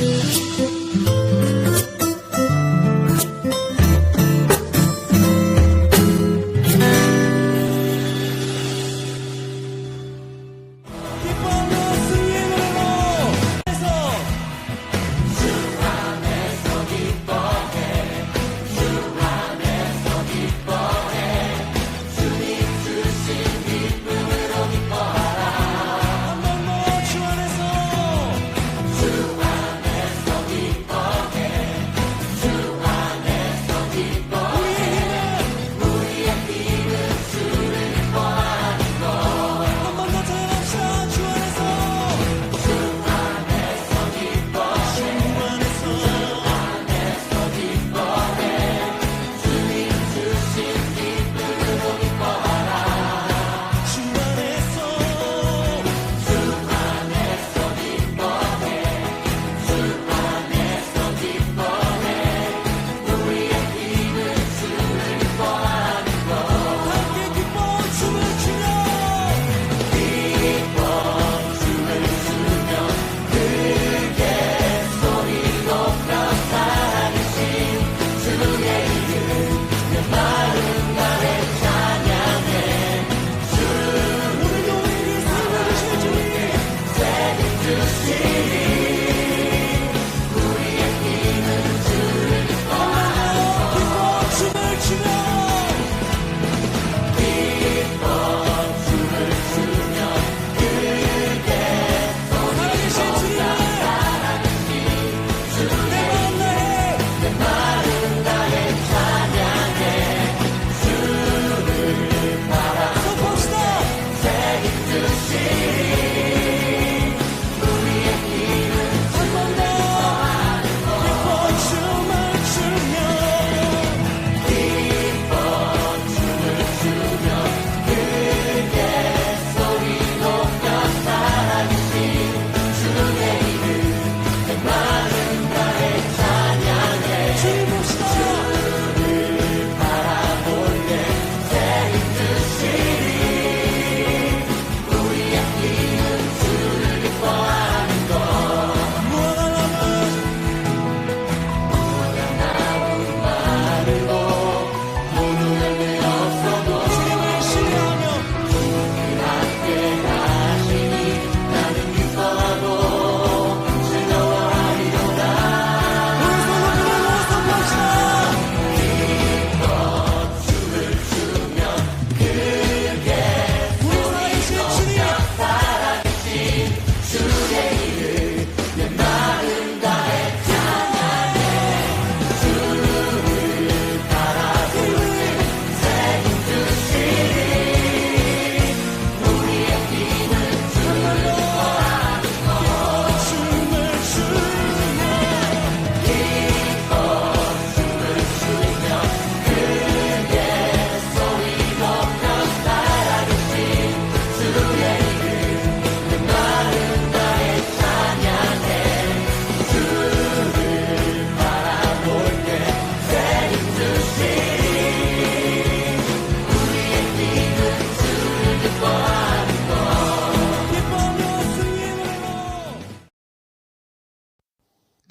기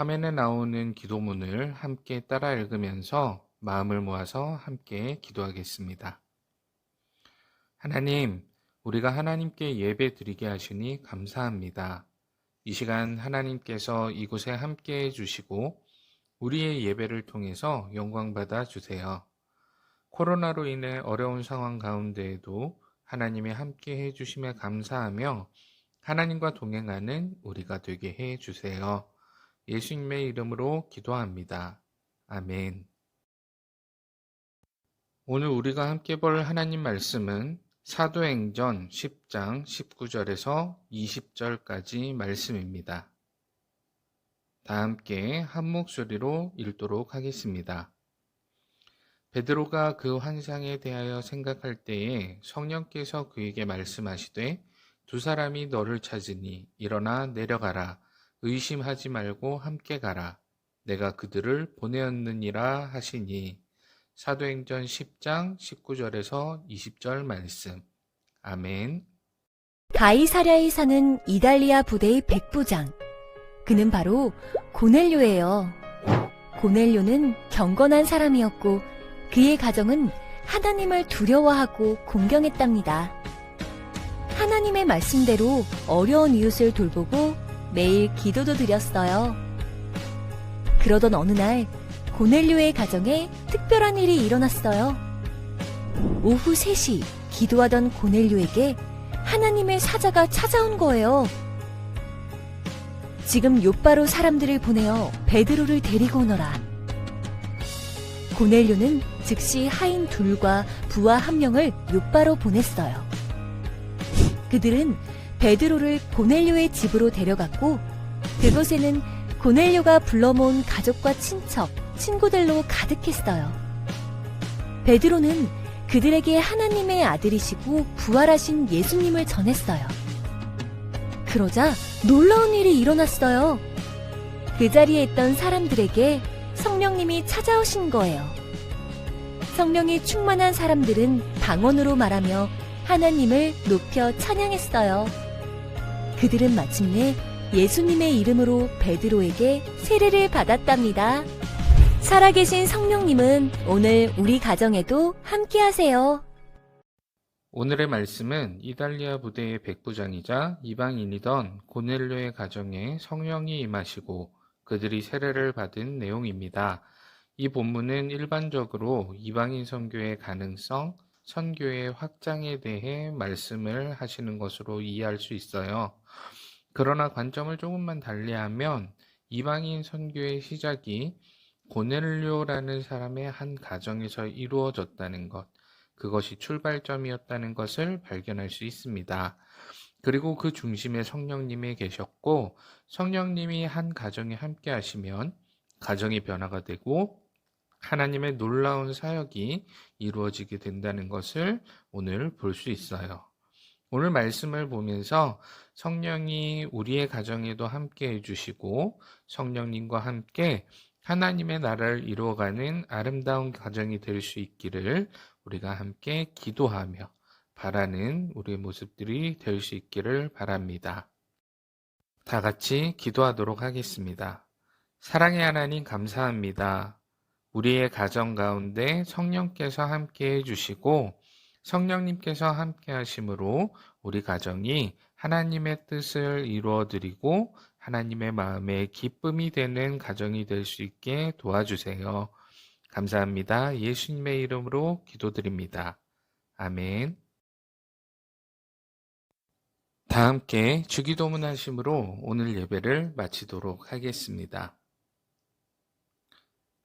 화면에 나오는 기도문을 함께 따라 읽으면서 마음을 모아서 함께 기도하겠습니다. 하나님, 우리가 하나님께 예배 드리게 하시니 감사합니다. 이 시간 하나님께서 이곳에 함께 해주시고 우리의 예배를 통해서 영광받아 주세요. 코로나로 인해 어려운 상황 가운데에도 하나님이 함께 해 주심에 감사하며 하나님과 동행하는 우리가 되게 해 주세요. 예수님의 이름으로 기도합니다. 아멘. 오늘 우리가 함께 볼 하나님 말씀은 사도행전 10장 19절에서 20절까지 말씀입니다. 다 함께 한 목소리로 읽도록 하겠습니다. 베드로가 그 환상에 대하여 생각할 때에 성령께서 그에게 말씀하시되 두 사람이 너를 찾으니 일어나 내려가라 의심하지 말고 함께 가라 내가 그들을 보내었느니라 하시니 사도행전 10장 19절에서 20절 말씀 아멘 가이사랴에 사는 이달리아 부대의 백부장. 그는 바로 고넬료예요. 고넬료는 경건한 사람이었고 그의 가정은 하나님을 두려워하고 공경했답니다. 하나님의 말씀대로 어려운 이웃을 돌보고 매일 기도도 드렸어요. 그러던 어느 날 고넬료의 가정에 특별한 일이 일어났어요. 오후 3시 기도하던 고넬료에게 하나님의 사자가 찾아온 거예요. 지금 요바로 사람들을 보내어 베드로를 데리고 오너라. 고넬료는 즉시 하인 둘과 부하 한 명을 요바로 보냈어요. 그들은 베드로를 고넬료의 집으로 데려갔고 그곳에는 고넬료가 불러 모은 가족과 친척, 친구들로 가득했어요. 베드로는 그들에게 하나님의 아들이시고 부활하신 예수님을 전했어요. 그러자 놀라운 일이 일어났어요. 그 자리에 있던 사람들에게 성령님이 찾아오신 거예요. 성령이 충만한 사람들은 방언으로 말하며 하나님을 높여 찬양했어요. 그들은 마침내 예수님의 이름으로 베드로에게 세례를 받았답니다. 살아계신 성령님은 오늘 우리 가정에도 함께 하세요. 오늘의 말씀은 이달리아 부대의 백부장이자 이방인이던 고넬료의 가정에 성령이 임하시고 그들이 세례를 받은 내용입니다. 이 본문은 일반적으로 이방인 선교의 가능성, 선교의 확장에 대해 말씀을 하시는 것으로 이해할 수 있어요. 그러나 관점을 조금만 달리하면 이방인 선교의 시작이 고넬료라는 사람의 한 가정에서 이루어졌다는 것, 그것이 출발점이었다는 것을 발견할 수 있습니다. 그리고 그 중심에 성령님이 계셨고, 성령님이 한 가정에 함께 하시면 가정이 변화가 되고, 하나님의 놀라운 사역이 이루어지게 된다는 것을 오늘 볼 수 있어요. 오늘 말씀을 보면서 성령이 우리의 가정에도 함께 해주시고, 성령님과 함께 하나님의 나라를 이루어가는 아름다운 가정이 될 수 있기를 우리가 함께 기도하며 바라는 우리의 모습들이 될 수 있기를 바랍니다. 다 같이 기도하도록 하겠습니다. 사랑의 하나님 감사합니다. 우리의 가정 가운데 성령께서 함께 해주시고 성령님께서 함께 하심으로 우리 가정이 하나님의 뜻을 이루어 드리고 하나님의 마음에 기쁨이 되는 가정이 될 수 있게 도와주세요. 감사합니다. 예수님의 이름으로 기도드립니다. 아멘. 다 함께 주기도문 하심으로 오늘 예배를 마치도록 하겠습니다.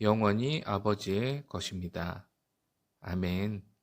영원히 아버지의 것입니다. 아멘.